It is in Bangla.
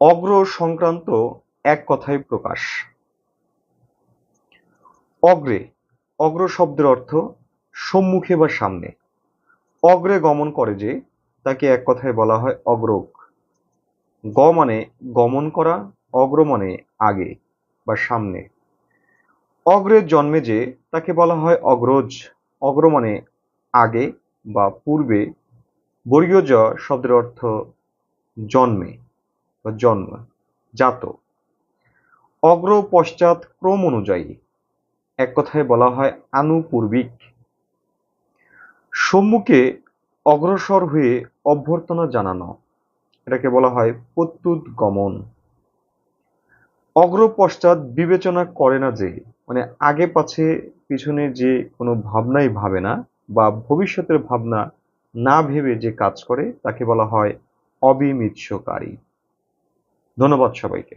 অগ্র সংক্রান্ত এক কথায় প্রকাশ। অগ্রে, অগ্র শব্দের অর্থ সম্মুখে বা সামনে। অগ্রে গমন করে যে, তাকে এক কথায় বলা হয় অগ্রক গ মানে গমন করা, অগ্র মানে আগে বা সামনে। অগ্রের জন্মে যে, তাকে বলা হয় অগ্রজ। অগ্র মানে আগে বা পূর্বে। বর্গীয় জ শব্দের অর্থ জন্মে। বা জন্ম জাত অগ্র পশ্চাৎ ক্রম অনুযায়ী এক কথায় বলা হয় আনুপূর্বিক। সম্মুখে অগ্রসর হয়ে অভ্যর্থনা জানানো, এটাকে বলা হয় প্রত্যুৎ গমন অগ্র পশ্চাৎ বিবেচনা করে না যে মানে আগে পাছে পিছনে যে কোনো ভাবনাই ভাবে না বা ভবিষ্যতের ভাবনা না ভেবে যে কাজ করে, তাকে বলা হয় অবিমিৎসকারী ধন্যবাদ সবাইকে।